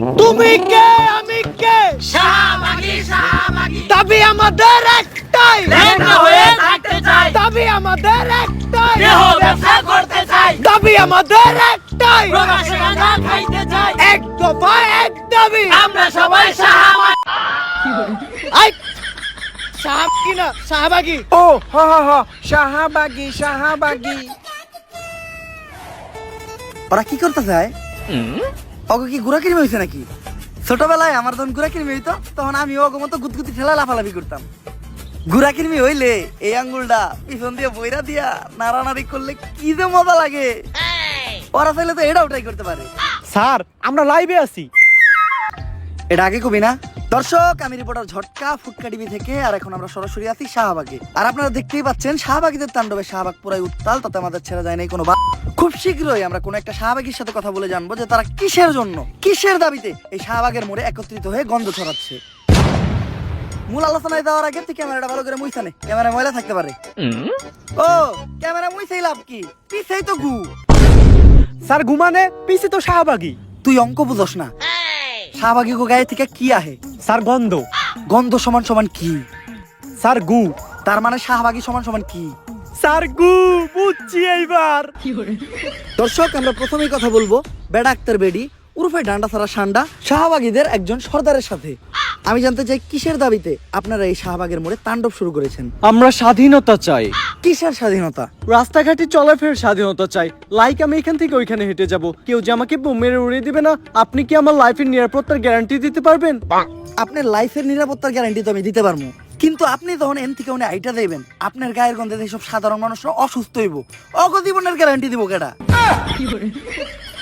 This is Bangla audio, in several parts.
তুমি কে? আমি কে? শাহবাগী শাহবাগী। দাবি আমাদের একটাই। লেখা হয়ে থাকতে চাই। দাবি আমাদের একটাই। দেহ ব্যবসা করতে চাই। দাবি আমাদের একটাই। খাইতে চাই। এক দফা এক দাবি। আমরা সবাই শাহবাগী সাহাব কি না? শাহবাগি। ও হ হ হ। শাহাবাগি শাহাবাগি। ওরা কি করতে চায়? অগো কি গুড়া কিরমি হয়েছে নাকি? ছোটবেলায় আমার যখন গুড়া কিরমি হইতো তখন আমি অগো মতো গুতগুতি ঠেলা লাফালাফি করতাম। গুড়া কিরমি হইলে এই আঙ্গুলটা পিছন দিয়ে বইরা দিয়া নাড়ানাড়ি করলে কি যে মজা লাগে। ওরা চাইলে তো এটাও ট্রাই করতে পারে। স্যার আমরা লাইভে আছি। এটা আগে কবি না? দর্শক আমি রিপোর্টার ঝটকা ফুটকা টিভি থেকে আর এখন আমরা সরাসরি আছি শাহবাগে। আর আপনারা দেখতেই পাচ্ছেন শাহবাগীদের তাণ্ডবে শাহবাগ পুরাই উত্তাল তাতে আমাদের ছেড়ে যায় নাই কোনো বা খুব শীঘ্রই আমরা কোনো একটা শাহবাগীর সাথে কথা বলে জানব যে তারা কিসের জন্য কিসের দাবিতে এই শাহবাগের মোড়ে একত্রিত হয়ে গন্ধ ছড়াচ্ছে। মূল আলোচনায় যাওয়ার আগে তুই ক্যামেরাটা ভালো করে মুইছা নে। ক্যামেরা ময়লা থাকতে পারে। ও ক্যামেরা মুইছেই লাভ কি? পিছেই তো গু। স্যার ঘুমানে? পিছে তো শাহবাগি। তুই অঙ্ক বুঝস না। শাহবাগী গো গায়ে থেকে কি আহে? স্যার গন্ধ। গন্ধ সমান সমান কি? স্যার গু। তার মানে শাহবাগী সমান সমান কি? স্যার গু। বুঝছি এইবার। দর্শক আমরা প্রথমেই কথা বলব বেডাক্তার বেডি। উরফে ডান্ডা সারা সান্ডা শাহবাগীদের একজন সর্দারের সাথে। আমি জানতে চাই কিসের দাবিতে আপনারা এই শাহবাগের মোড়ে তাণ্ডব শুরু করেছেন? আমরা স্বাধীনতা চাই। কিসের স্বাধীনতা? রাস্তাঘাটে চলাফেরার স্বাধীনতা চাই। লাইক আমি এখান থেকে ওইখানে হেঁটে যাব। কেউ যে আমাকে বোম মেরে উড়িয়ে দিবে না আপনি কি আমার লাইফের নিরাপত্তার গ্যারান্টি দিতে পারবেন? আপনার লাইফের নিরাপত্তার গ্যারান্টি তো আমি দিতে পারব। কিন্তু আপনি তখন এন থেকে উনি আইটা দেবেন। আপনার গায়ের গন্ধে এইসব সাধারণ মানুষরা অসুস্থ হইব। অগজীবনের গ্যারান্টি দিব কেডা?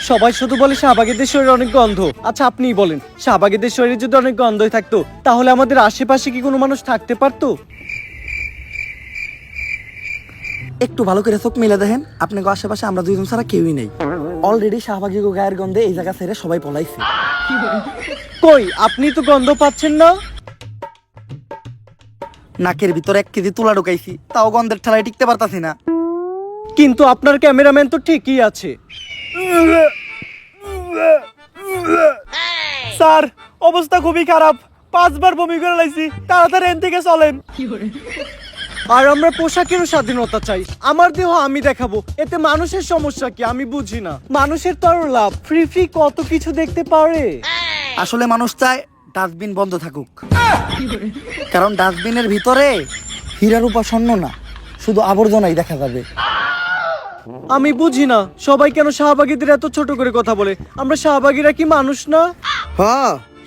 সবাই শুধু বলে শাহবাগীদের শরীরে অনেক গন্ধ। আচ্ছা আপনিই বলেন শাহবাগীদের শরীরে যদি অনেক গন্ধই থাকতো তাহলে আমাদের আশেপাশে কি কোনো মানুষ থাকতে পারতো? একটু ভালো করে চোখ মিলে দেখেন আপনাকে আশেপাশে আমরা দুইজন ছাড়া কেউই নেই। অলরেডি শাহবাগী গায়ের গন্ধে এই জায়গা ছেড়ে সবাই পলাইছে। কই আপনি তো গন্ধ পাচ্ছেন না? নাকের ভিতর এক কেজি তুলা ঢুকাইছি তাও গন্ধের ঠেলায় টিকতে পারতাছি না। কিন্তু আপনার ক্যামেরাম্যান তো ঠিকই আছে। স্যার অবস্থা খুবই খারাপ। পাঁচবার বমি করে লাইছি। তাড়াতাড়ি এন থেকে চলেন। আর আমরা পোশাকেরও স্বাধীনতা চাই। আমার দেহ আমি দেখাবো। এতে মানুষের সমস্যা কি? আমি বুঝি না। মানুষের তো আরও লাভ। ফ্রি ফ্রি কত কিছু দেখতে পারে। আসলে মানুষ চায় ডাস্টবিন বন্ধ থাকুক। কারণ ডাস্টবিনের ভিতরে হীরার উপাসন্ন না। শুধু আবর্জনাই দেখা যাবে। আমি বুঝি না সবাই কেন শাহবাগীদের এত ছোট করে কথা বলে? আমরা শাহবাগীরা কি মানুষ না? হ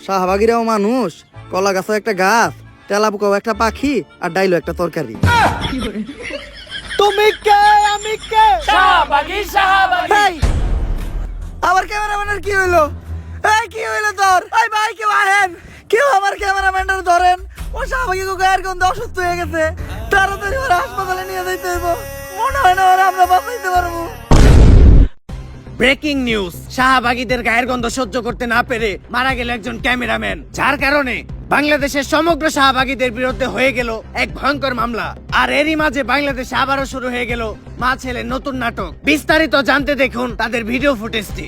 শাহবাগিরাও মানুষ। কলা গাছও একটা গাছ তেলাপুকাও একটা পাখি আর ডাইলো একটা তরকারি। তুমি কে? আমি কে? শাহবাগী শাহবাগী। আমার ক্যামেরাম্যানের কি হইল? এই কি হইল তোর? এই ভাই কেউ আহেন? কেউ আমার ক্যামেরাম্যানের ধরেন? ও শাহবাগি গায়ের গন্ধে অসুস্থ হয়ে গেছে। তাড়াতাড়ি ওরা হাসপাতালে নিয়ে যাইতে হইব। মনে হয় ব্রেকিং নিউজ। শাহবাগীদের গায়ের গন্ধ সহ্য করতে না পেরে মারা গেল একজন ক্যামেরাম্যান। যার কারণে বাংলাদেশের সমগ্র শাহবাগীদের বিরুদ্ধে হয়ে গেল এক ভয়ঙ্কর মামলা। আর এরই মাঝে বাংলাদেশে আবারও শুরু হয়ে গেল মা ছেলে নতুন নাটক। বিস্তারিত জানতে দেখুন তাদের ভিডিও ফুটেজটি।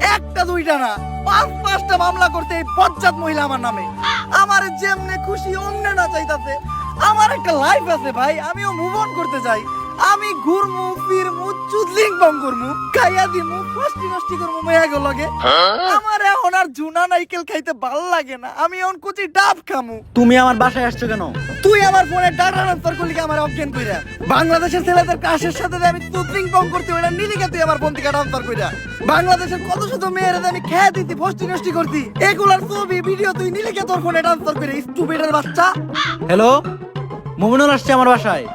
একটা, দুইটা না, পাঁচ, পাঁচটা মামলা করতে এই বজ্জাত মহিলা আমার নামে। আমার যেমনে খুশি, অন্য না চাইতাছে। আমার একটা লাইফ আছে ভাই, আমিও মুভ অন করতে চাই। আমি ঘুরমু ফিরমু চুদলিং বং করমু খাইয়া দিমু ফষ্টি নষ্টি করমু মেয়া গো লগে আমার এখন আর জুনা নাইকেল খাইতে ভালো লাগে না আমি এখন কুচি ডাব খামু। তুমি আমার বাসায় আসছো কেন? তুই আমার ফোনে ডাটা ট্রান্সফার করলি কি আমার অজ্ঞান কইরা? বাংলাদেশের ছেলেদের কাশের সাথে আমি তুতলিং বং করতে ওইটা নিলি কে তুই আমার ফোন থেকে ট্রান্সফার কইরা? বাংলাদেশের কত শত মেয়েরা আমি খেয়ে দিতি ফষ্টি নষ্টি করতি এগুলার ছবি ভিডিও তুই নিলি কে তোর ফোনে ট্রান্সফার করে স্টুপিডের বাচ্চা। হ্যালো মোমিনুল আসছে আমার বাসায়।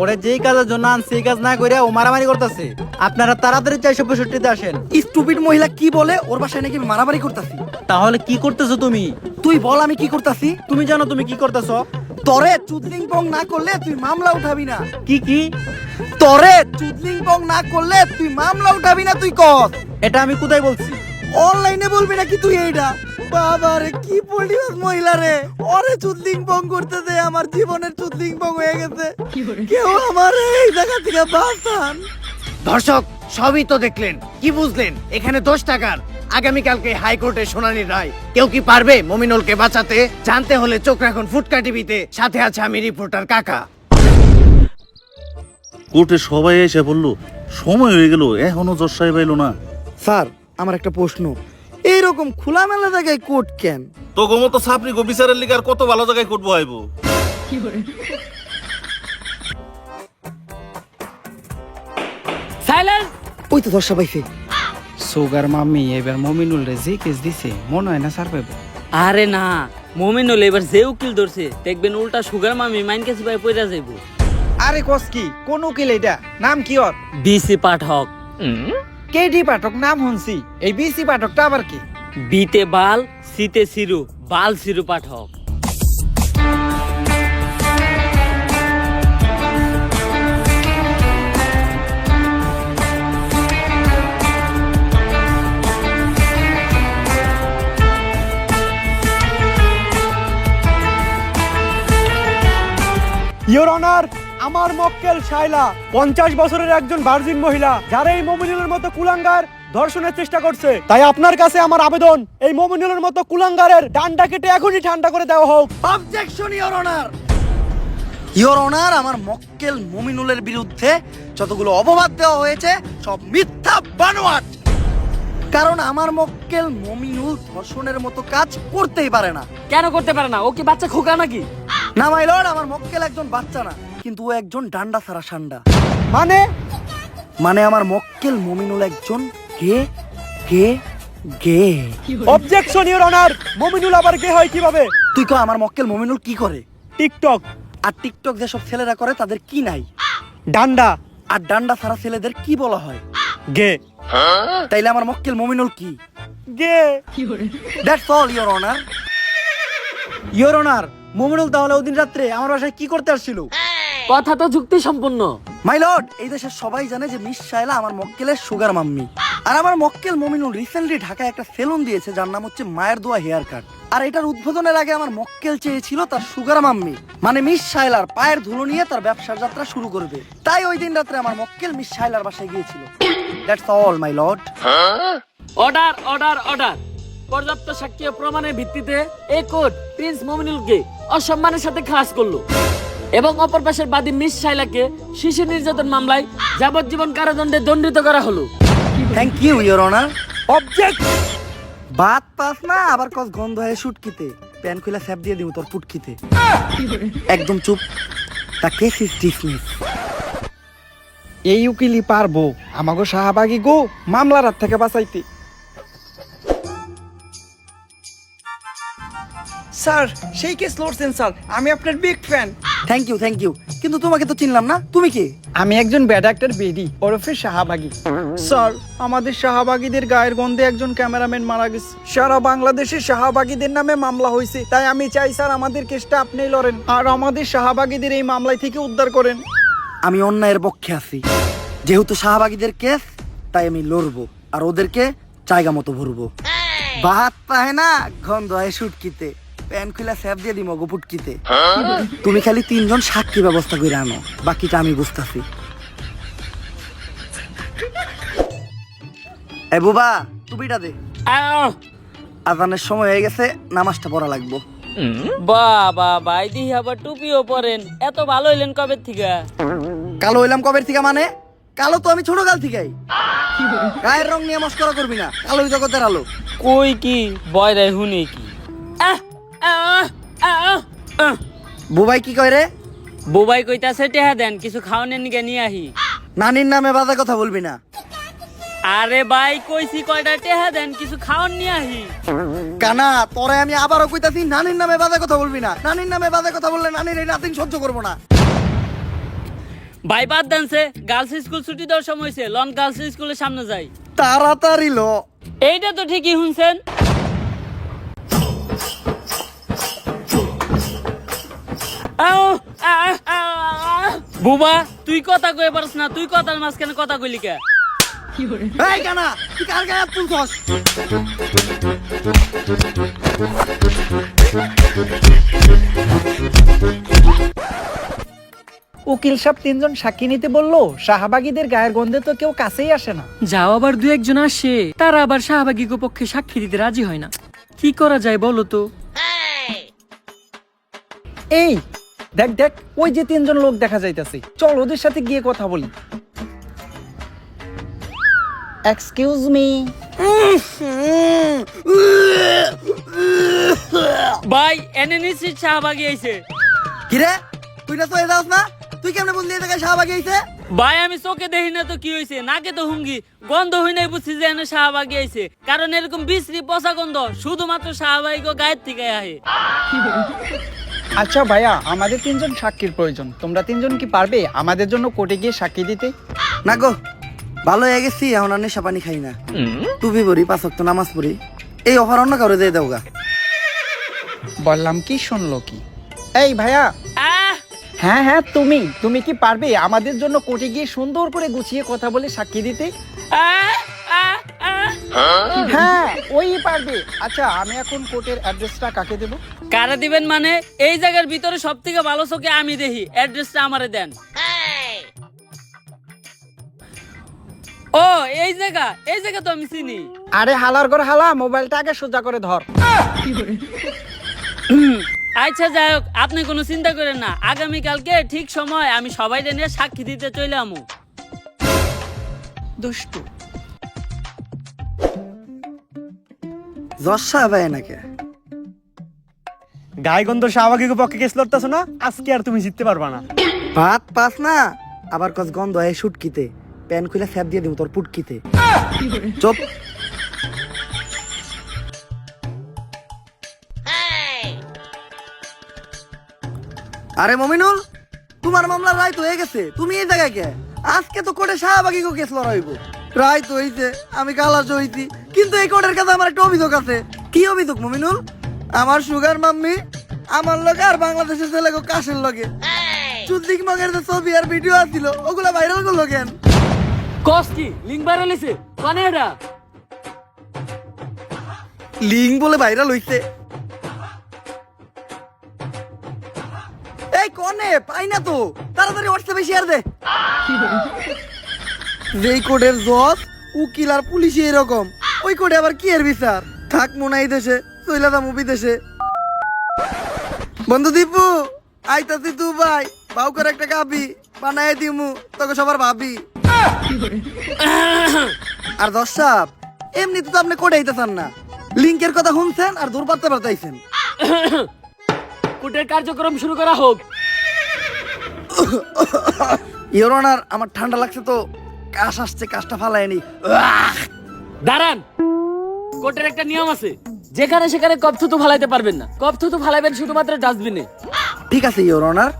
ওরে যেই কাজের জন্য আন সেই কাজ না করে ও মারামারি করতেছে। আপনারা তাড়াতাড়ি চারশো পঁয়ষট্টিতে আসেন। স্টুপিড মহিলা কি বলে? ওর বাসায় নাকি আমি মারামারি করতাছি। তাহলে কি করতেছো তুমি? তুই বল আমি কি করতাছি। তুমি জানো তুমি কি করতেছো? তরে চুদলিং পং না করলে তুই মামলা উঠাবি না। কি কি? তরে চুদলিং পং না করলে তুই মামলা উঠাবি না তুই কস। এটা আমি কোথায় বলছি? অনলাইনে বলবি নাকি তুই এইটা বাবা রে কি পরিবাস মহিলা রে ওরে চুদলিং পং করতে দে আমার জীবনের চুদলিং পং হয়ে গেছে। কেউ আমার এই জায়গা থেকে বাঁচান। দর্শক সবই তো দেখলেন। কি বুঝলেন? এখানে দোষ টাকার আগামীকালকে হাইকোর্টে শুনানির রায়। কেউ কি পারবে মমিনুলকে বাঁচাতে? জানতে হলে চোখ রাখুন ফুটকা টিভিতে। সাথে আছে আমি রিপোর্টার কাকা। কোর্টে সবাই এসে বলল সময় হয়ে গেল এখনও জজ সাহেব এলো না। স্যার আমার একটা প্রশ্ন। এইরকম খোলামেলা জায়গায় কোর্ট কেন? তো গোমতো সাপনি গো বিচারের লিগার কত ভালো জায়গায় কোর্ট বহাইবো? সাইলেন্স! ওই তো দর্শা পাইছে সুগার মাম্মি এবার মমিনুল রে যে কেস দিছে মনে হয় না পাইবো। আরে না মমিনুল এবার যে উকিল ধরছে। দেখবেন উল্টা সুগার মামি মাইন কাছে ভাই পয়রা যাইব। আরে কস কি কোন উকিল এটা নাম কি ওর? বিসি পাঠক। কেডি পাঠক নাম শুনছি এই বিসি পাঠকটা আবার কি? বিতে বাল সিতে সিরু বাল সিরু পাঠক। ইওর অনার আমার মক্কেল শাইলা পঞ্চাশ বছরের একজন ভার্জিন মহিলা যারা এই মমিনুলের মতো কুলাঙ্গার ধর্ষণের চেষ্টা করছে। তাই আপনার কাছে আমার আবেদন এই মমিনুলের মতো কুলাঙ্গারের ডান্ডা কেটে এখনই ঠান্ডা করে দেওয়া হোক। Objection your honour your honour আমার মক্কেল মুমিনুলের বিরুদ্ধে যতগুলো অপবাদ দেওয়া হয়েছে সব মিথ্যা বানোয়াট! কারণ আমার মক্কেল মমিনুল ধর্ষণের মতো কাজ করতেই পারে না। কেন করতে পারে না? ও কি বাচ্চা খোকা নাকি? না মাই লর্ড আমার মক্কেল একজন বাচ্চা না। কিন্তু ও একজন ডান্ডা ছাড়া সান্ডা। মানে? মানে আমার মক্কেল মমিনুল একজন gay gay gay. Objection your honour Mominul আবার কে হয় কীভাবে? তুই কো আমার মক্কেল মমিনুল কি করে? টিকটক। আর টিকটক যেসব ছেলেরা করে তাদের কি নাই? ডান্ডা। আর ডান্ডা ছাড়া ছেলেদের কি বলা হয়? গে। তাইলে আমার মক্কেল মমিনুল কি? Gay. That's all your honour your honour Mominul তাহলে ওদিন রাত্রে আমার বাসায় কি করতে আসছিল? কথা তো যুক্তি সম্পূর্ণ মাই লর্ড এই দেশের সবাই জানে যে মিস শাইলা আমার মক্কেলের সুগার মাম্মি। আর আমার মক্কেল মমিনুল রিসেন্টলি ঢাকায় একটা সেলুন দিয়েছে যার নাম হচ্ছে মায়ের দোয়া হেয়ার কাট। আর এটার উদ্বোধনের আগে আমার মক্কেল চেয়েছিল তার সুগার মাম্মি মানে মিস শাইলার পায়ের ধুলো নিয়ে তার ব্যবসার যাত্রা শুরু করবে। তাই ওই দিন রাত্রে আমার মক্কেল মিস শাইলার বাসায় গিয়েছিল। That's all my lord order order order পর্যাপ্ত সাক্ষী প্রমাণের ভিত্তিতে এই কোর্ট প্রিন্স মমিনুলকে অসম্মানের সাথে খাস করল। এবং অপর পাশের বাদী মিস শাইলাকে শিশু নির্যাতন মামলায় যাবজ্জীবন কারাদণ্ডে দণ্ডিত করা হলো। Thank you your honour object Baat পাস না, আবার কস গন্ধ হয় শুটকিতে প্যান খুলে স্যাপ দিয়ে দিব তোর পুটকিতে। একদম চুপ। তা কেস ইজ ডিসমিস এই উকিলই পারব। আমাগো শাহবাগি গো, মামলার হাত থেকে বাঁচাইতে। স্যার সেই কেস লড়ছেন স্যার আমি আপনার big fan thank you thank you কিন্তু তোমাকে তো চিনলাম না তুমি কি? আমি একজন ব্যাড অ্যাক্টর বেডি ওরফে শাহবাগী। স্যার আমাদের শাহবাগীদের গায়ের গন্ধে একজন ক্যামেরাম্যান মারা গেছে। সারা বাংলাদেশে শাহবাগীদের নামে মামলা হয়েছে তাই আমি চাই স্যার আমাদের কেসটা আপনিই লড়েন আর আমাদের শাহবাগীদের এই মামলায় থেকে উদ্ধার করেন। আমি অন্যায়ের পক্ষে আছি। যেহেতু শাহবাগীদের কেস তাই আমি লড়বো আর ওদেরকে জায়গা মতো ভরবো। বাহাত পায় না গন্ধ হয় শুটকিতে প্যান খুলে স্যাপ দিয়ে দিম গোপুটকিতে তুমি খালি তিনজন সাক্ষী ব্যবস্থা করে আনো বাকিটা আমি বুঝতাছি। এ বুবা টুপিটা দে। আজানের সময় হয়ে গেছে নামাজটা পড়া লাগবো। বাবা ভাই দিহি আবার টুপিও পরেন। এত ভালো হইলেন কবে থেকে? কালো হইলাম কবের থেকে মানে? কালো তো আমি ছোট কাল থেকেই। গায়ের রং নিয়ে মস্করা করবি না কালোই জগতের আলো। কই কি? বয় রে হুনি কি? আহ। বুবাই কি কয় রে? বুবাই কইতাছে টেহা দেন কিছু খাওয়ানোর নিকে নিয়ে আহি। নানির নামে বাজে কথা বলবি না। আরে ভাই কইছি কয়টা টেহা দেন কিছু খাওয়ান নিয়ে আহি। কানা তোরে আমি আবারও কইতাছি নানির নামে বাজে কথা বলবি না। নানির নামে বাজে কথা বললে নানির এই নাতিন সহ্য করব না। ভাই বাদ দেন দেনছে গার্লস স্কুল ছুটি দেওয়ার সময় হয়েছে লন গার্লস স্কুলের সামনে যাই। তাড়াতাড়ি লো। এইটা তো ঠিকই শুনছেন। বুবা তুই কথা কয়ে পারস না তুই কথার মাঝখানে কথা কইলি কে? এই কানা তুই কার গায়ে তুলছস? উকিল সাহেব তিনজন সাক্ষী নিতে বলল শাহবাগীদের গায়ের গন্ধে তো কেউ কাছেই আসে না। যাও আবার দু একজন আসে তারা আবার শাহবাগী পক্ষে সাক্ষী দিতে রাজি হয় না। কি করা যায় বলো তো? এই দেখ দেখ ওই যে তিনজন লোক দেখা যাইতেছে। চল ওদের সাথে গিয়ে কথা বলি। এক্সকিউজ মি ভাই এনে নিশ্চিত শাহবাগি আইছে। কিরে তুই না তো এ যাস না? তুই কেমনে বললি এই শাহবাগি আইছে? ভাই আমি চোখে দেখি না তো কি হয়েছে নাকে তো হুঙ্গি গন্ধ হই নাই বুঝছি যে এনে শাহবাগি আইছে। কারণ এরকম বিশ্রী পচা গন্ধ শুধুমাত্র শাহবাগি গায়ের থেকে আহে। আচ্ছা ভাইয়া আমাদের তিনজন সাক্ষীর প্রয়োজন। তোমরা তিনজন কি পারবে আমাদের জন্য কোর্টে গিয়ে সাক্ষী দিতে? না গো ভালো হয়ে গেছি এখন আর নেশা পানি খাই না। টুপি পড়ি পাঁচ ওয়াক্ত নামাজ পড়ি। এই অফার অন্য কারও দিয়ে দেওগা বললাম কি শুনলো কি? এই ভাইয়া। আহ! হ্যাঁ হ্যাঁ তুমি। তুমি কি পারবে আমাদের জন্য কোর্টে গিয়ে সুন্দর করে গুছিয়ে কথা বলে সাক্ষী দিতে? হ্যাঁ ওই পারবে। আচ্ছা আমি এখন কোর্টের অ্যাড্রেসটা কাকে দেব? কারা দিবেন মানে? এই জায়গার ভিতরে সব থেকে ভালো চোখে আমি দেখি। অ্যাড্রেসটা আমারে দেন। ও এই জায়গা এই জায়গা তো আমি চিনি। আরে হালার ঘর হালা মোবাইলটা আগে সোজা করে ধর। আচ্ছা যাই হোক আপনি কোনো চিন্তা করেন না। আগামী কালকে ঠিক সময় আমি সবাই নিয়ে সাক্ষী দিতে চলে আমু। দুষ্টু। যশা ভাই নাকি? গায়গন্ধ পক্ষে কেস লড়তেছো না? আজকে আর তুমি জিততে পারবা না। ভাত পাস না? আবার কস গন্ধ হয় শুটকিতে প্যান খুলে স্যাপ দিয়ে দিব তোর পুটকিতে। চুপ। আরে মমিনুল তোমার মামলা রায় তো হয়ে গেছে। তুমি এই জায়গায় কে? আজকে তো কোর্টে শাহবাগি কেস লড়াইব। রায় তো হইছে আমি কালাস হইছি। কিন্তু এই কোর্টের কাছে আমার একটা অভিযোগ আছে। কি অভিযোগ মমিনুল? আমার সুগার মাম্মি আমার লগে আর বাংলাদেশের ছেলে কাশের লগে। চুদ্দিক মগের যে ছবি আর ভিডিও আসছিল ওগুলা ভাইরাল করল কেন? কস কি? লিঙ্ক বাইরে লিছে কানে এটা? লিঙ্ক বলে ভাইরাল হইছে। এই কনে পাই না তো। তাড়াতাড়ি হোয়াটসঅ্যাপে শেয়ার দে। যেই কোডের জজ উকিল আর পুলিশ এরকম। ওই কোডে আবার কি এর বিচার? থাক মনে এই দেশে চইলা দাম বিদেশে। বন্ধু দীপু আইতাছি তু ভাই বাউ করে একটা কাবি বানায় দিমু তোকে সবার ভাবি। আর দর্শক এমনি তো আপনি কোডে আইতেছেন না। লিঙ্কের কথা শুনছেন আর দূর পারতে পারতাইছেন কোর্টের কার্যক্রম শুরু করা হোক। অনার আমার ঠান্ডা লাগছে তো কাশ আসছে কাশটা ফালায়নি দাঁড়ান। কোর্টের একটা নিয়ম আছে। যেখানে সেখানে কপ থুতু ফালাইতে পারবেন না। কপ থুতু ফালাইবেন শুধুমাত্র ডাস্টবিনে। ঠিক আছে ইওর অনার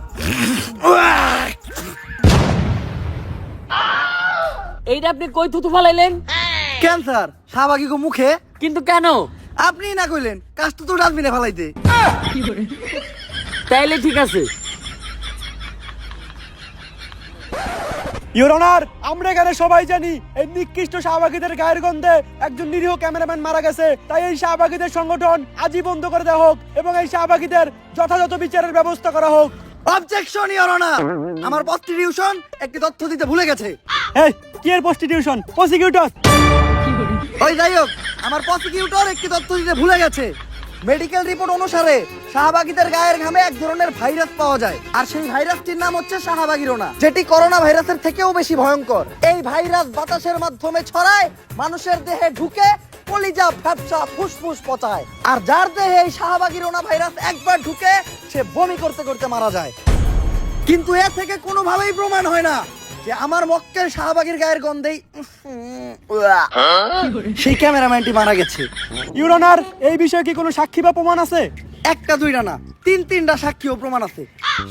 এইটা আপনি কই থুতু ফালাইলেন? ক্যান্সার শাহবাগি গো মুখে? কিন্তু কেন? আপনি না কইলেন কাশটা তো ডাস্টবিনে ফালাইতে। তাইলে ঠিক আছে। ইউর অনার আমরা এখানে সবাই জানি এই নিকৃষ্ট শাহবাগীদের গায়ের গন্ধে একজন নিরীহ ক্যামেরাম্যান মারা গেছে। তাই এই শাহবাগীদের সংগঠন আজই বন্ধ করে দেওয়া হোক এবং এই শাহবাগীদের যথাযথ বিচারের ব্যবস্থা করা হোক। অবজেকশন অনার আমার প্রস্টিটিউশন একটি তথ্য দিতে ভুলে গেছে। এই কি এর প্রস্টিটিউশন? প্রসিকিউটর ওই যাই হোক আমার প্রসিকিউটর একটি তথ্য দিতে ভুলে গেছে। মেডিকেল রিপোর্ট অনুসারে শাহবাগীদের গায়ের ঘামে এক ধরনের ভাইরাস পাওয়া যায়। আর সেই ভাইরাসটির নাম হচ্ছে শাহবাগিরোনা যেটি করোনা ভাইরাসের থেকেও বেশি ভয়ঙ্কর। এই ভাইরাস বাতাসের মাধ্যমে ছড়ায় মানুষের দেহে ঢুকে কলিজা ফ্যাপসা ফুসফুস পচায়। আর যার দেহে এই শাহবাগিরোনা ভাইরাস একবার ঢুকে সে বমি করতে করতে মারা যায়। কিন্তু এ থেকে কোনোভাবেই প্রমাণ হয় না যে আমার মক্কেল শাহবাগের গায়ের গন্ধেই উম, সেই ক্যামেরাম্যানটি মারা গেছে। ইউর অনার এই বিষয়ে কি কোনো সাক্ষী বা প্রমাণ আছে? একটা দুইটা না তিন তিনটা সাক্ষী ও প্রমাণ আছে।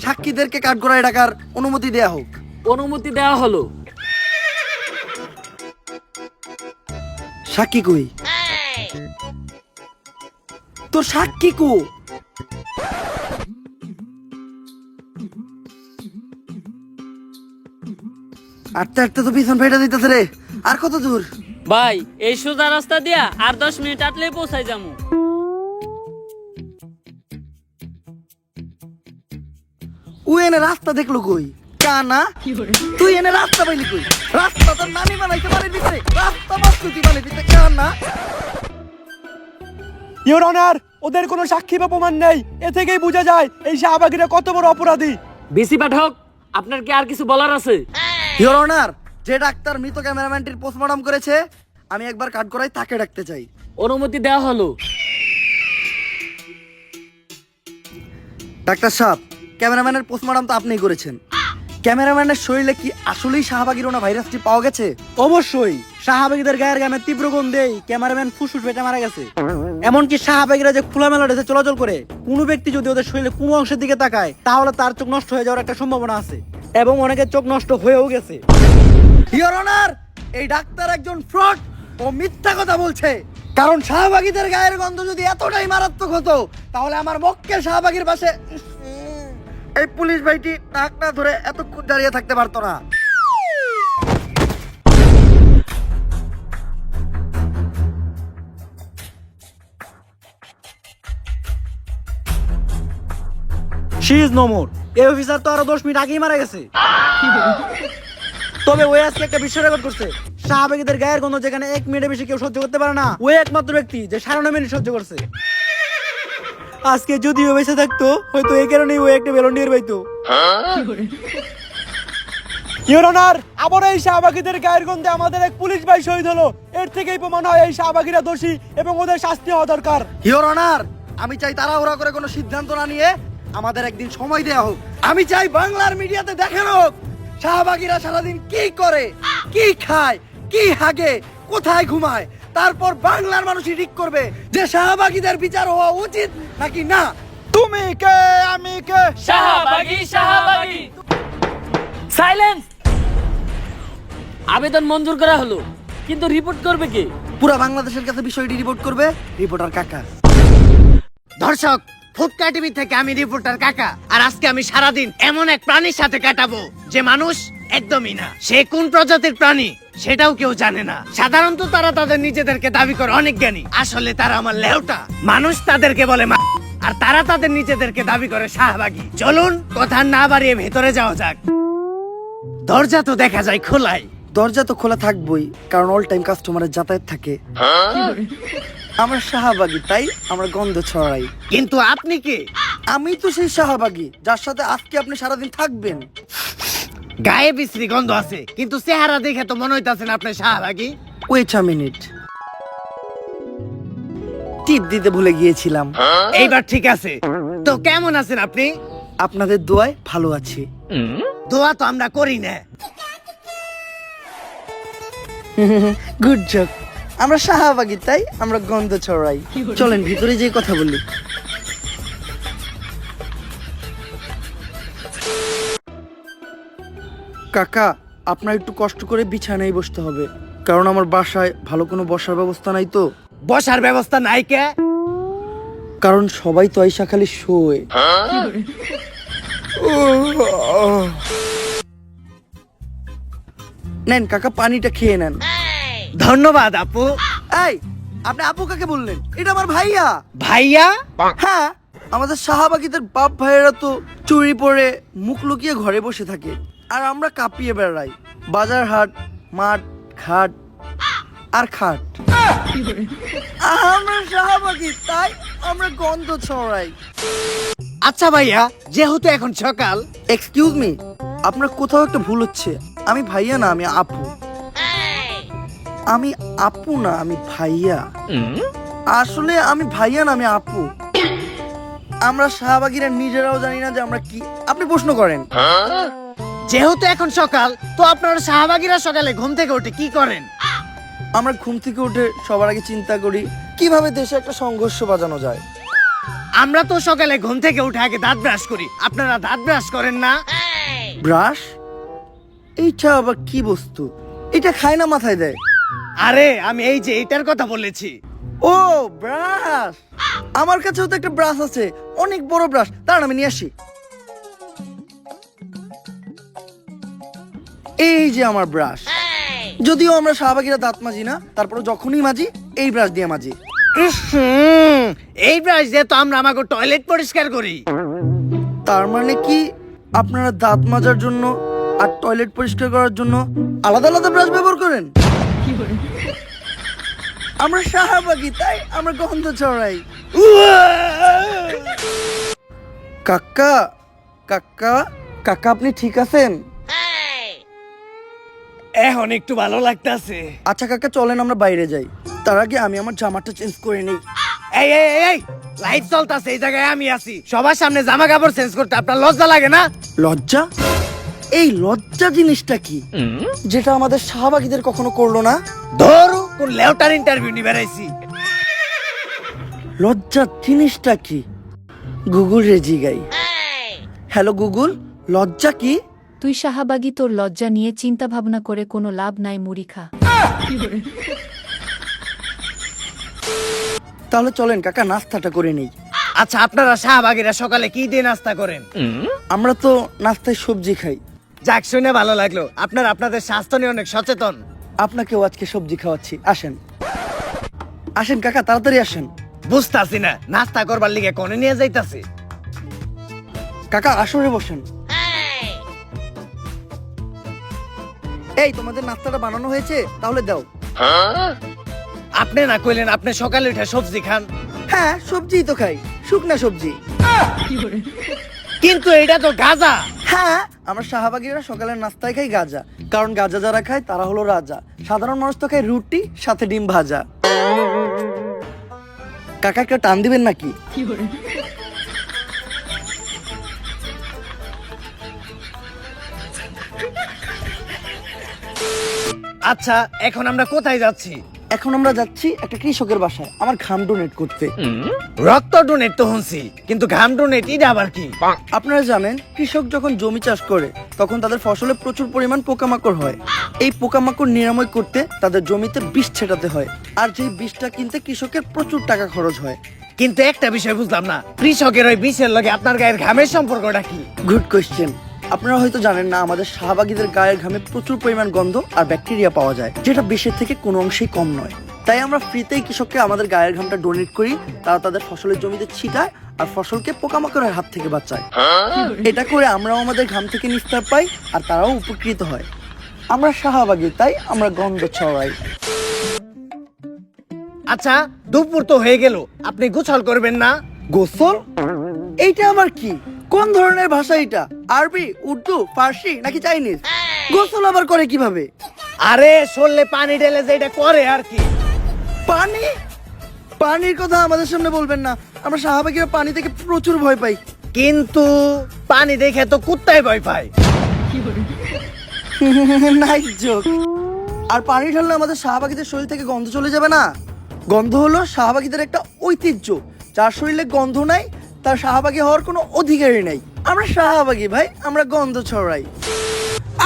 সাক্ষীদেরকে কাঠগড়ায় ডাকার অনুমতি দেয়া হোক। অনুমতি দেওয়া হলো। সাক্ষী কই? তোর সাক্ষী কো? আটটা আটটা তো পিছন ফেটে দিতেছে রে। আর কত দূর? ভাই এই সোজা রাস্তা দিয়া আর দশ মিনিট আটলে পৌঁছাই যাব ও এনে রাস্তা দেখল কই? কানা তুই এনে রাস্তা পাইলি কই? রাস্তা তোর নানি বানাইতে পারে দিতে রাস্তা বাস্তুতি বানাই দিতে কানা ইওর অনার ওদের কোনো সাক্ষী বা প্রমাণ নেই। এ থেকেই বোঝা যায় এই শাহবাগীরা কত বড় অপরাধী। বিসি পাঠক আপনার কি আর কিছু বলার আছে? ইওর অনার যে ডাক্তার মৃত ক্যামেরাম্যানটির পোস্টমর্টম করেছে আমি একবার কাট করাই তাকে ডাকতে চাই। অনুমতি দেওয়া হলো। ডাক্তার সাহেব ক্যামেরাম্যানের পোস্টমর্টম তো আপনিই করেছেন। ক্যামেরাম্যানের শরীরে কি আসলেই শাহবাগিরোনা ভাইরাসটি পাওয়া গেছে? অবশ্যই শাহবাগীদের গায়ের গামে তীব্র গন্ধেই ক্যামেরাম্যান ফুসফুস পেটে মারা গেছে। এমনকি শাহবাগীরা যে খোলামেলা ডেসে চলাচল করে কোনো ব্যক্তি যদি ওদের শরীরে কোনো অংশের দিকে তাকায় তাহলে তার চোখ নষ্ট হয়ে যাওয়ার একটা সম্ভাবনা আছে এবং অনেকের চোখ নষ্ট হয়েও গেছে। ইওর অনার এই ডাক্তার একজন ফ্রড ও মিথ্যা কথা বলছে। কারণ শাহবাগীদের গায়ের গন্ধ যদি এতটাই মারাত্মক হতো তাহলে আমার মক্কেল শাহবাগীর পাশে এই পুলিশ ভাইটি নাক না ধরে এতক্ষণ দাঁড়িয়ে থাকতে পারতো না। শি ইজ এই অফিসার তো আরও দশ মিনিট আগেই মারা গেছে। তবে ওই আজকে একটা বিশ্ব রেকর্ড করছে। শাহবাগীদের গায়ের গন্ধ যেখানে এক মিনিটে বেশি কেউ সহ্য করতে পারে না, ওই একমাত্র ব্যক্তি যে সাড়ে নয় মিনিট সহ্য করছে। আজকে যদি ও বেঁচে থাকতো, হয়তো এই কারণেই ও একটা বেলন্ডিয়ার পাইতো অনার আবার এই শাহবাগীদের গায়ের গন্ধে আমাদের এক পুলিশ ভাই শহীদ হলো। এর থেকেই প্রমাণ হয় এই শাহবাগীরা দোষী এবং ওদের শাস্তি হওয়া দরকার। অনার আমি চাই তাড়াহুড়া করে কোনো সিদ্ধান্ত না নিয়ে আমাদের একদিন সময় দেওয়া হোক। আমি চাই বাংলার মিডিয়াতে দেখানো হোক শাহবাগীরা সারাদিন কি করে, কি খায়, কি হাগে, কোথায় ঘুমায়। তারপর বাংলার মানুষই ঠিক করবে যে শাহবাগীদের বিচার হওয়া উচিত নাকি না? তুমি কে? আমি কে? শাহবাগী শাহবাগী। সাইলেন্স আবেদন মঞ্জুর করা হলো কিন্তু রিপোর্ট করবে কে? পুরা বাংলাদেশের কাছে বিষয়টি রিপোর্ট করবে রিপোর্টার কাকা। দর্শক ফুটকা টিভি থেকে আমি রিপোর্টার কাকা আর আজকে আমি সারাদিন এমন এক প্রাণীর সাথে কাটাবো যে মানুষ একদমই না। সে কোন প্রজাতির প্রাণী? সেটাও কেউ জানে না। সাধারণত তারা তাদের নিজেদেরকে দাবি করে অনেক জ্ঞানী। আসলে তারা আমার লেউটা। মানুষ তাদেরকে বলে মা আর তারা তাদের নিজেদেরকে দাবি করে শাহবাগী। চলুন কথা না বাড়িয়ে ভেতরে যাওয়া যাক। দরজা তো দেখা যায় খোলাই। দরজা তো খোলা থাকবই কারণ অল টাইম কাস্টমারের যাতায়াত থাকে। আমরা শাহবাগী তাই আমরা গন্ধ ছড়াই। কিন্তু আপনি কি? আমি তো সেই শাহবাগী যার সাথে আজকে আপনি সারাদিন থাকবেন। গায়ে বিশ্রী গন্ধ আছে কিন্তু চেহারা দেখে তো মনে হইতাছেন আপনি শাহবাগী ওয়েট আ মিনিট টিপ দিতে ভুলে গিয়েছিলাম। এইবার ঠিক আছে। তো কেমন আছেন আপনি? আপনাদের দোয়ায় ভালো আছি। দোয়া তো আমরা করি না। গুড জব আমরা শাহবাগী তাই আমরা গন্ধ ছড়াই। চলেন ভিতরে যে কথা বলি। কাকা আপনার একটু কষ্ট করে বিছানায় বসতে হবে। কারণ আমার বাসায় ভালো কোনো বসার ব্যবস্থা নাই তো। বসার ব্যবস্থা নাই কে? কারণ সবাই তো আইসা খালি শোয়। নেন কাকা পানিটা খেয়ে নেন। ধন্যবাদ আপু। এই আপনি আপু কাকে বললেন? এটা আমার ভাইয়া। ভাইয়া? হ্যাঁ আমাদের শাহবাগীদের বাপ ভাইয়েরা তো চুরি পরে মুখ লুকিয়ে ঘরে বসে থাকে। আর আমরা কাঁপিয়ে বেড়াই। বাজার হাট মাঠ ঘাট আর খাট। আমরা শাহবাগী তাই আমরা গন্ধ ছড়াই। আচ্ছা ভাইয়া যেহেতু এখন সকাল। এক্সকিউজ মি আপনার কোথাও একটা ভুল হচ্ছে। আমি ভাইয়া না আমি আপু। আমি আপু না আমি ভাইয়া। আসলে আমি ভাইয়া না আমি আপু। আমরা শাহবাগিরা নিজেরাও জানি না যে আমরা কি। আপনি প্রশ্ন করেন। যেহেতু এখন সকাল তো আপনারা শাহবাগীরা সকালে ঘুম থেকে উঠে কি করেন? আমরা ঘুম থেকে উঠে সবার আগে চিন্তা করি কীভাবে দেশে একটা সংঘর্ষ বাজানো যায়। আমরা তো সকালে ঘুম থেকে উঠে আগে দাঁত ব্রাশ করি। আপনারা দাঁত ব্রাশ করেন না? ব্রাশ? এইটা আবার কি বস্তু? এটা খায় না মাথায় দেয়। আরে আমি এই যে এইটার কথা বলেছি। ও ব্রাশ! আমার কাছেও তো একটা ব্রাশ আছে অনেক বড় ব্রাশ। দাঁড়ান আমি নিয়ে আসি। এই যে আমার ব্রাশ যদিও আমরা শাহবাগিরা দাঁত মাজি না তারপরে যখনই মাজি এই ব্রাশ দিয়ে মাজি। এই ব্রাশ দিয়ে তো আমরা আমাকে টয়লেট পরিষ্কার করি। তার মানে কি? আপনারা দাঁত মাজার জন্য আর টয়লেট পরিষ্কার করার জন্য আলাদা আলাদা ব্রাশ ব্যবহার করেন? আমরা শাহবাগি তাই আমরা গন্ধ ছড়াই। কাকা কাকা কাকা আপনি ঠিক আছেন? এখন একটু ভালো লাগতেছে। আচ্ছা কাকা চলেন আমরা বাইরে যাই। তার আগে আমি আমার জামাটা চেঞ্জ করে নিই। এই এই এই, এই লাইট চলতাছে এই জায়গায় আমি আছি। সবার সামনে জামা কাপড় চেঞ্জ করতে আপনার লজ্জা লাগে না? লজ্জা? এই লজ্জা জিনিসটা কি? যেটা আমাদের শাহবাগীদের কখনো করল না? ধরু কোন লেউটার ইন্টারভিউ নিবে রাইছি লজ্জা জিনিসটা কি? গুগল রে জিগাই হ্যালো গুগল লজ্জা কি? তুই শাহাবাগি তোর লজ্জা নিয়ে চিন্তা ভাবনা করে কোনো লাভ নাই মুড়ি খা তাহলে চলেন কাকা নাস্তাটা করে নেই। আচ্ছা আপনারা শাহবাগীরা সকালে কি দিয়ে নাস্তা করেন? আমরা তো নাস্তায় সবজি খাই। যাক শুনে ভালো লাগল। আপনার আপনাদের স্বাস্থ্য নিয়ে অনেক সচেতন। আপনাকেও আজকে সবজি খাওয়াচ্ছি। আসেন। আসেন কাকা তাড়াতাড়ি আসেন। বুঝতাছি না নাস্তা করবার লিগে কোনে নিয়ে যাইতাছি? কাকা আসরে বসেন। এই তোমাদের নাস্তাটা বানানো হয়েছে? তাহলে দাও। আপনি না কইলেন আপনি সকালে উঠে সবজি খান। হ্যাঁ সবজিই তো খাই। শুকনা সবজি। কিন্তু এটা তো গাজা। হ্যাঁ আমরা শাহবাগীরা সকালের নাস্তায় খাই গাজা। কারণ গাজা যারা খায় তারা হলো রাজা। সাধারণ মানুষ তো খায় রুটি সাথে ডিম ভাজা। কাকা একটা টান দিবেন নাকি? আচ্ছা এখন আমরা কোথায় যাচ্ছি? এখন আমরা যাচ্ছি একটা কৃষকের বাসায়। আমার খাম ডোনেট করতে। রক্ত ডোনেট তো শুনছি কিন্তু ঘাম ডোনেট এটা আবার কি? আপনারা জানেন কৃষক যখন জমি চাষ করে তখন তাদের ফসলে প্রচুর পরিমাণ পোকামাকড় হয়। এই পোকামাকড় নিরাময় করতে তাদের জমিতে বিষ ছেটাতে হয়। আর যেই বিষটা কিনতে কৃষকের প্রচুর টাকা খরচ হয়। কিন্তু একটা বিষয় বুঝলাম না কৃষকের ওই বিষের লগে আপনার গায়ের ঘামের সম্পর্কটা কি? গুড কোয়েশ্চেন আপনারা হয়তো জানেন না আমাদের শাহবাগীদের গায়ের ঘামে প্রচুর পরিমাণ গন্ধ আর ব্যাকটেরিয়া পাওয়া যায় যেটা বিষের থেকে কোনো অংশেই কম নয়। তাই আমরা ফ্রিতেই কৃষককে আমাদের গায়ের ঘামটা ডোনেট করি তারা তাদের ফসলের জমিতে ছিটায় আর ফসলকে পোকামাকড়ের হাত থেকে বাঁচায়। এটা করে আমরাও আমাদের ঘাম থেকে নিস্তার পাই আর তারাও উপকৃত হয়। আমরা শাহবাগী তাই আমরা গন্ধ ছড়াই। আচ্ছা দুপুর তো হয়ে গেল আপনি গোসল করবেন না? গোসল? এইটা আবার কি? কোন ধরনের ভাষা এটা? আরবি উর্দু ফার্সি নাকি চাইনিজ? গোসল আবার করে কীভাবে? আরে শরীরে পানি ঢেলে যে এটা করে আর কি। পানি? পানির কথা আমাদের সামনে বলবেন না। আমরা শাহবাগীরা পানি থেকে প্রচুর ভয় পাই। কিন্তু পানি দেখে তো কুত্তায় ভয় পায়। Nice joke. আর পানি ঢাললে আমাদের শাহবাগিদের শরীর থেকে গন্ধ চলে যাবে না? গন্ধ হলো শাহবাগিদের একটা ঐতিহ্য। যার শরীরে গন্ধ নাই তার শাহবাগী হওয়ার কোনো অধিকারই নাই। আমরা শাহবাগী ভাই আমরা গন্ধ ছড়াই।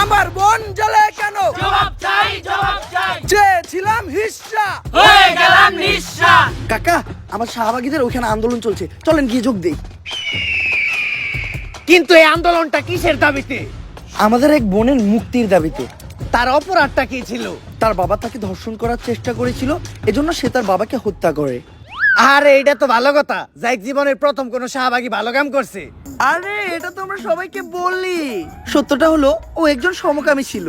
আমার মন জ্বলে কেন? জবাব চাই জবাব চাই। চেয়েছিলাম হিস্সা হয়ে গেলাম নিঃশা কাকা আমার শাহবাগীদের ওখানে আন্দোলন চলছে। চলেন গিয়ে যোগ দেই। কিন্তু এই আন্দোলনটা কিসের দাবিতে? আমাদের এক বোনের মুক্তির দাবিতে। তার অপরাধটা কি ছিল? তার বাবা তাকে ধর্ষণ করার চেষ্টা করেছিল এজন্য সে তার বাবাকে হত্যা করে। আরে এটা তো ভালো কথা। যাই জীবনের প্রথম কোন শাহবাগী ভালো কাম করছে। আরে এটা তো আমরা সবাইকে বলি। সত্যটা হলো ও একজন সমকামী ছিল।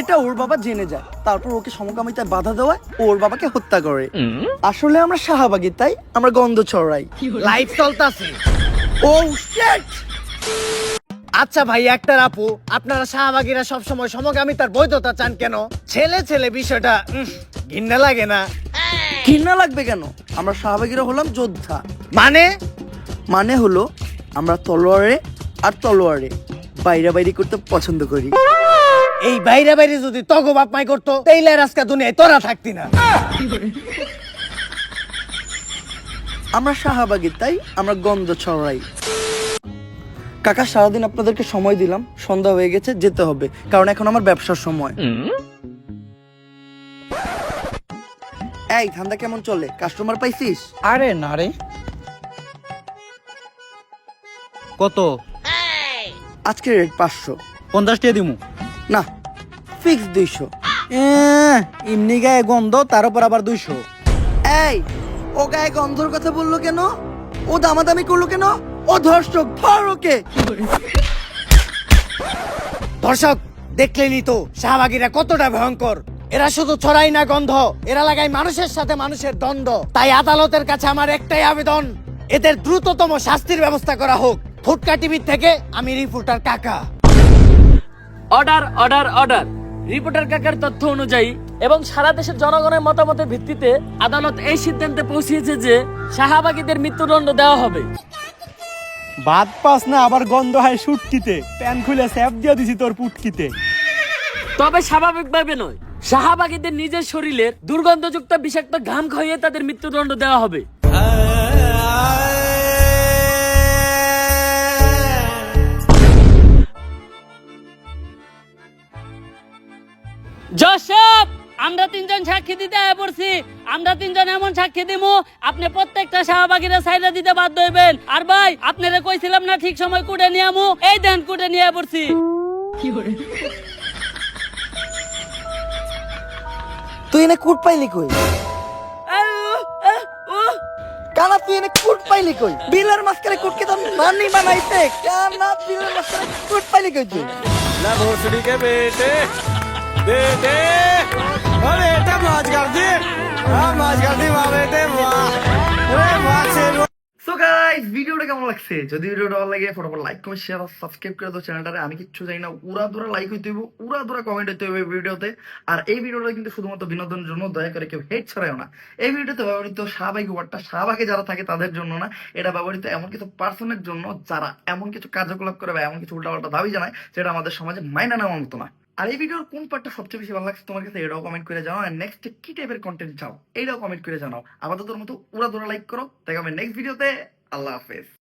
এটা ওর বাবা জেনে যায়। তারপর ওকে সমকামিতায় বাধা দেওয়ায় ওর বাবাকে হত্যা করে। আসলে আমরা শাহবাগী তাই আমরা গন্ধ ছড়াই। লাইফ চলতাছে। ও শিট আচ্ছা ভাই একটা আপু আপনারা শাহবাগীরা সবসময় সমকামিতার বৈধতা চান কেন? ছেলে ছেলে বিষয়টা ঘৃণা লাগে না। ঘৃণা লাগবে কেন? আমরা শাহবাগীরা হলাম যোদ্ধা। মানে? মানে হলো আমরা তলোয়ারে আর তলোয়ারে বাইরে বাইরে করতে পছন্দ করি। এই বাইরে বাইরে যদি তগো বাপ মাই করতো তাইলে আজকে দুনিয়ায় তোরা থাকতি না। আমরা শাহবাগী তাই আমরা গন্ধ ছড়াই। কাকা সারাদিন আপনাদেরকে সময় দিলাম। সন্ধ্যা হয়ে গেছে যেতে হবে। কারণ এখন আমার ব্যবসার সময়। এই ধান্দা কেমন চলে? কাস্টমার পাইছিস? আরে না রে। কত? আজকে রেট পাঁচশো। পঞ্চাশ টাকা দিমু। না ফিক্স দুইশো। এমনি গায়ে গন্ধ তার উপর আবার দুইশো। এই ও গায়ে গন্ধর কথা বলল কেন? ও দামাদামি করল কেন? ও ধর্ষক ধর ওকে দেখলেনি তো, শাহবাগীরা কতটা ভয়ঙ্কর। এরা শুধু ছড়াই না গন্ধ, এরা লাগায় মানুষের সাথে মানুষের দ্বন্দ্ব। তাই আদালতের কাছে আমার একটাই আবেদন, এদের দ্রুততম শাস্তির ব্যবস্থা করা হোক। ফুটকা টিভির থেকে আমি রিপোর্টার কাকা। Order order order. রিপোর্টার কাকার তথ্য অনুযায়ী, এবং সারা দেশের জনগণের মতামতের ভিত্তিতে আদালত এই সিদ্ধান্তে পৌঁছিয়েছে যে শাহবাগীদের মৃত্যুদণ্ড দেওয়া হবে। ভাত পাস না, আবার গন্ধ হয় সুটকিতে। প্যান খুলে স্যাপ দিয়ে দিছি তোর পুটকিতে। তবে স্বাভাবিকভাবে নয়। শাহবাগীদের নিজের শরীরের দুর্গন্ধযুক্ত বিষাক্ত ঘাম খাইয়ে তাদের মৃত্যুদণ্ড দেওয়া হবে। জশব আমরা তিনজন সাক্ষী দিতে আয় পড়ছি। আমরা তিনজন এমন সাক্ষী দিমু আপনি প্রত্যেকটা শাহবাগীরা সাইডা দিতে বাধ্য হইবেন। আর ভাই আপনারা কইছিলাম না ঠিক সময় কুটে নিয়ে আমু এই দেন কুটে নিয়ে পড়ছি। তুই এনে কুট পাইলি কই? কানা তুই এনে কুট পাইলি কই? বিলের মাঝখানে কুটকে তো নানি বানাইছে। কানা বিলের মাঝখানে কুট পাইলি কই তুই? ভিডিওতে। আর এই কিন্তু শুধুমাত্র বিনোদনের জন্য, দয়া করে কেউ হেড ছড়ায় না। এই ব্যবহৃত যারা থাকে তাদের জন্য না, এটা ব্যবহৃত এমন কিছু পার্সনের জন্য যারা এমন কিছু কার্যকলাপ করে বা এমন কিছু উল্টাপাল্টা দাবি জানায়, যেটা আমাদের সমাজে মাইনা নেওয়ার মতো না। আর এই ভিডিওর কোন পার্টটা সবচেয়ে বেশি ভালো লাগছে তোমার কাছে, এটাও কমেন্ট করে জানাও আর নেক্সট কি টাইপের কন্টেন্ট চাও, এইটাও কমেন্ট করে জানাও। আপাতত মতো উড়া দুরা লাইক করো, দেখা হবে নেক্সট ভিডিওতে আল্লাহ হাফেজ।